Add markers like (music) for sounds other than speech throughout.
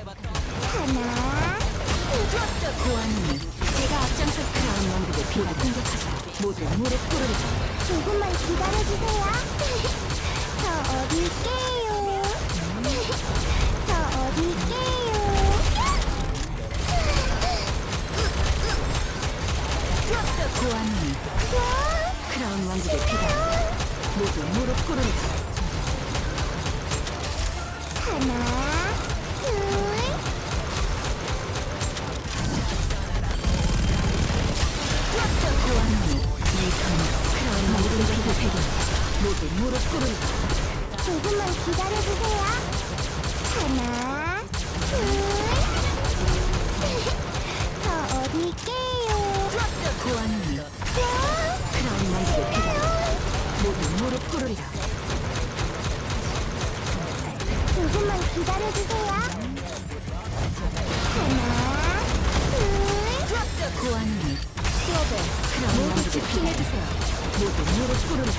하나, 고아님이 제가 앞장서 크라운 왕국의 비를 공격하사 모두 무릎 꿇으리라 조금만 기다려주세요. 저 어디 있게요? 저 어디 있게요? 와, 크라운 왕국의 비를 모두 무릎 꿇으리라 하나, 비를 모두 무릎 꿇으리라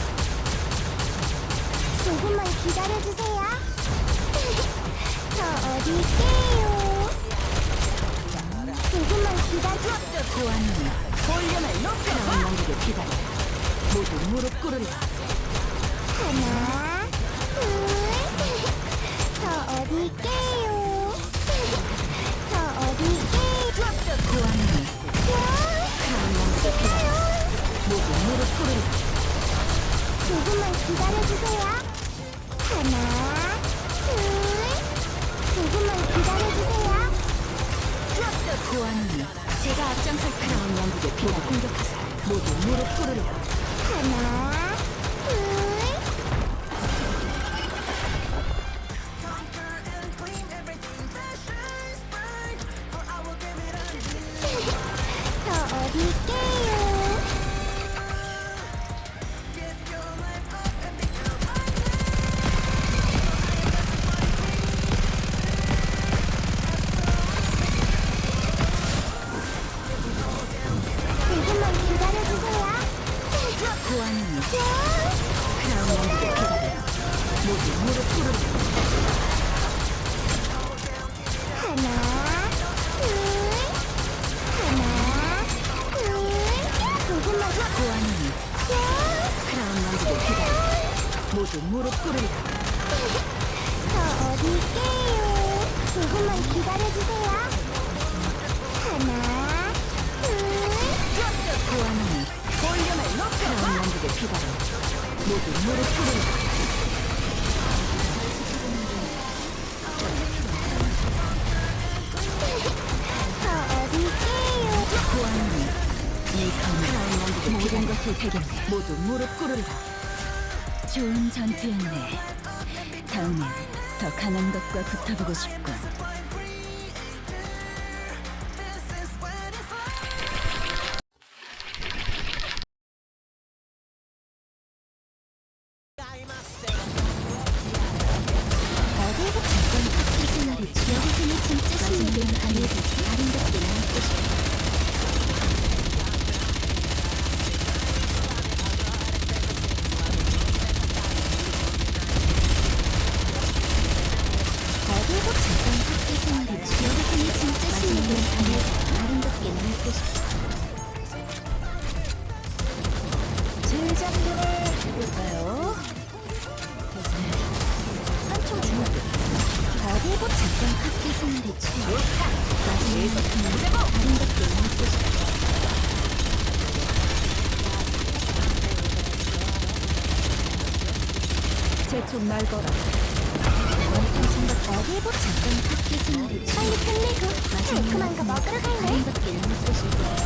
조금만 기다려주세요. (laughs) 저 어디 있게요? 조금만 기다려. 고아님이 볼륨을 높여 크라운 왕국의 비를 모두 무릎 꿇으리라 하나, 둘, (laughs) 저 어디 있게요? (laughs) 저 어디 있게요? 모두 무릎 꿇으리라 저 어디 있게요? 조금만 기다려주세요. 하나, 둘, 고아님이 볼륨을 높여 크라운 왕국의 비를 모두 무릎 꿇으리라 저 어디 있게요? 고아님이 이 크라운 왕국의 모든 것을 배경 모두 무릎 꿇으리라 좋은 전투였네. 다음엔 더 강한 것과 붙어보고 싶군 아니 다른 것도 남고 싶어. 해볼까요? 한총 주먹. 어디에서 잠깐 학교 끝내고 달콤한 거 먹으러 갈래?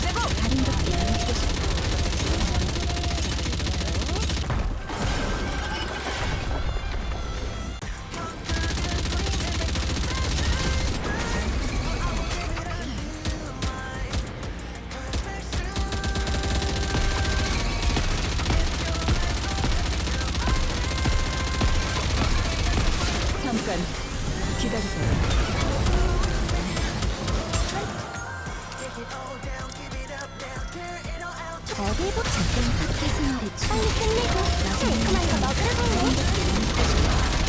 제고 다른 것들이 남기고 싶다. 같은 학교 생활이 빨리 끝내고 달콤한 거 먹으러 갈래?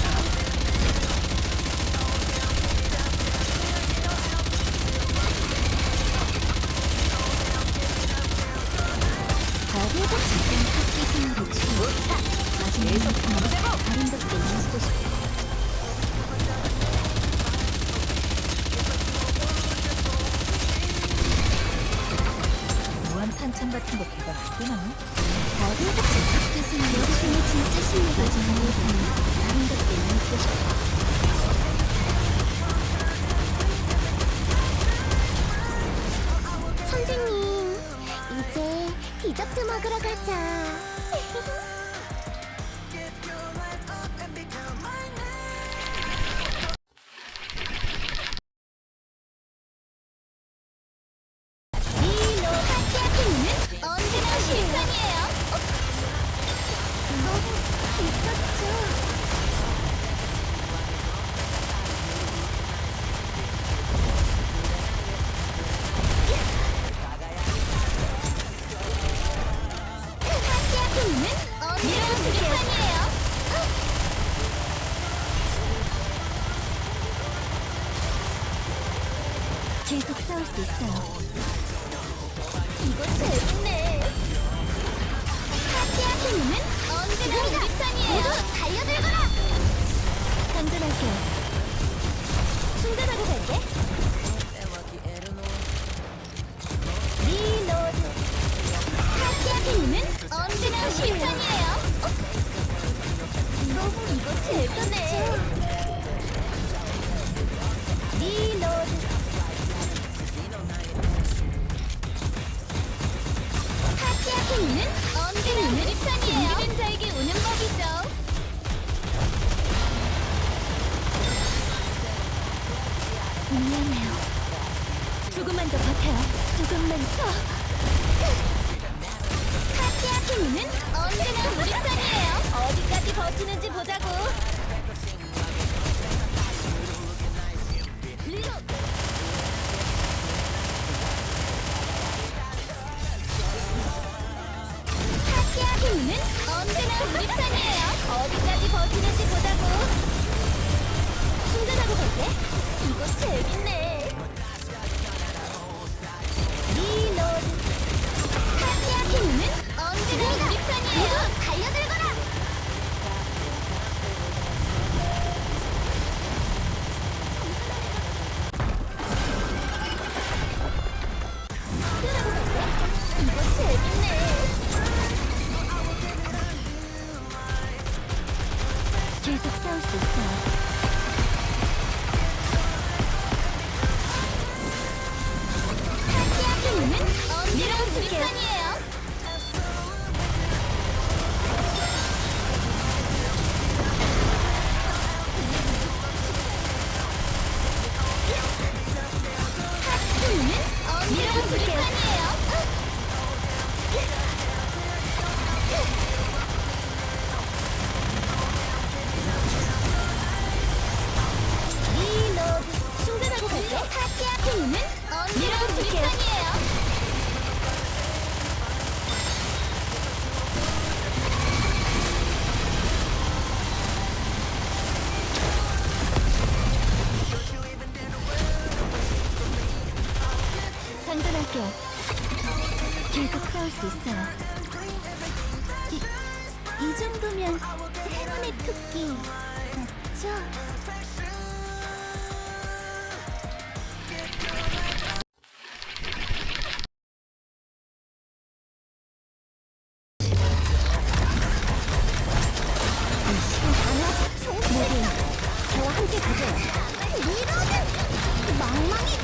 선생님, 이제 디저트 먹으러 가자. (laughs) 조금만 더 버텨 조금만 더. 카티아 키미는 언제나 우리 편이에요. 어디까지 버티는지 보자고. 리로. 카티아 키미는 언제나 우리 편이에요. 어디까지 버티는지 보자고. 충전하고 볼게. 이거 재밌네. 수 있어요. 이, 이 정도면 행운의 토끼 맞죠? 저와 함께 가세요. 밀어든! 망망이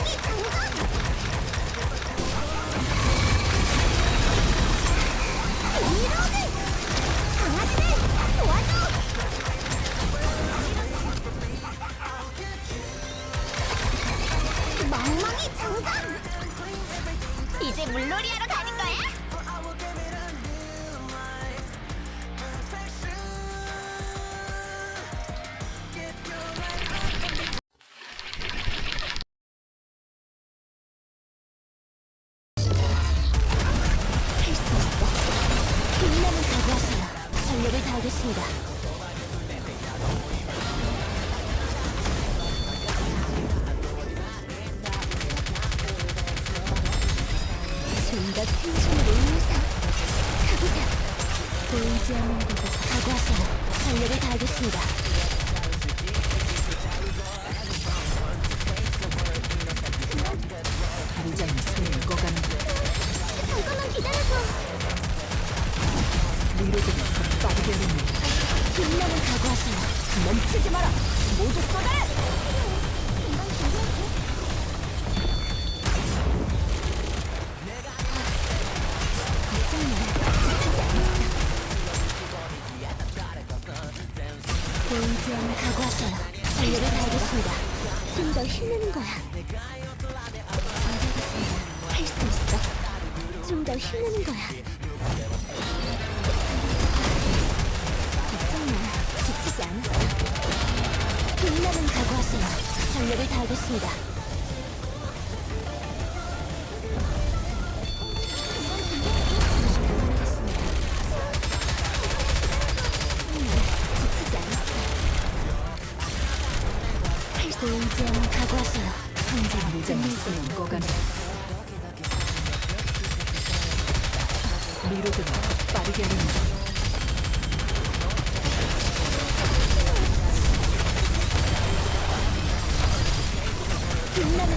여기 장전 가겠습니다. 좀더 텐션을 올려서 가보자. 보이지 않는 곳에서 각오하세요. 전력을 다하겠습니다. 당장이 손을 꺼가는 잠깐만 기다려줘. 위로되면 빛나는 각오하시나 멈추지 마라 모두 쏟아 좋은 기원을 각오하세요. 전력을 다하겠습니다. 좀 더 힘내는 거야. 잘하겠습니다. 할 수 있어. 좀 더 힘내는 거야. 전력을 다하겠습니다.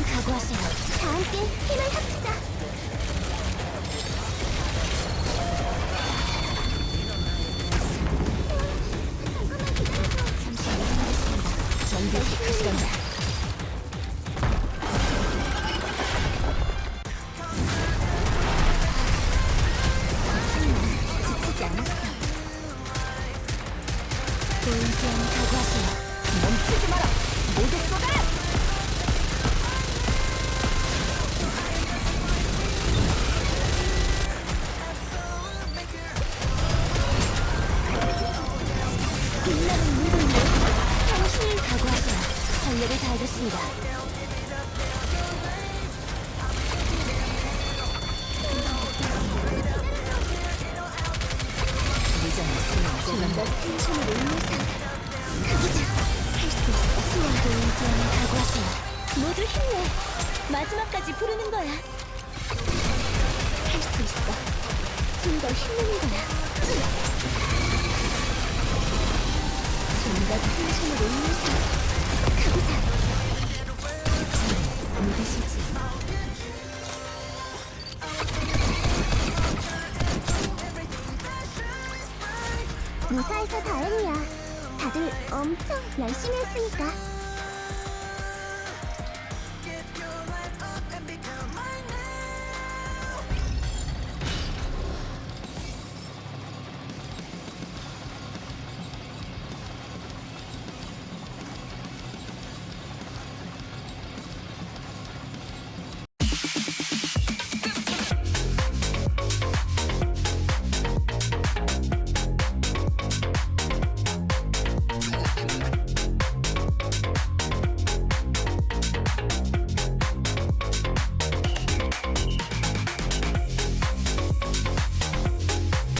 각오하세요. 다 함께 힘을 합쳐. 희망까지 부르는 거야. 할 수 있어. 좀 더 힘내는 거야. 좀더 텐션을 올리면서 가보자. 믿으시지? 무사해서 다행이야. 다들 엄청 열심히 했으니까.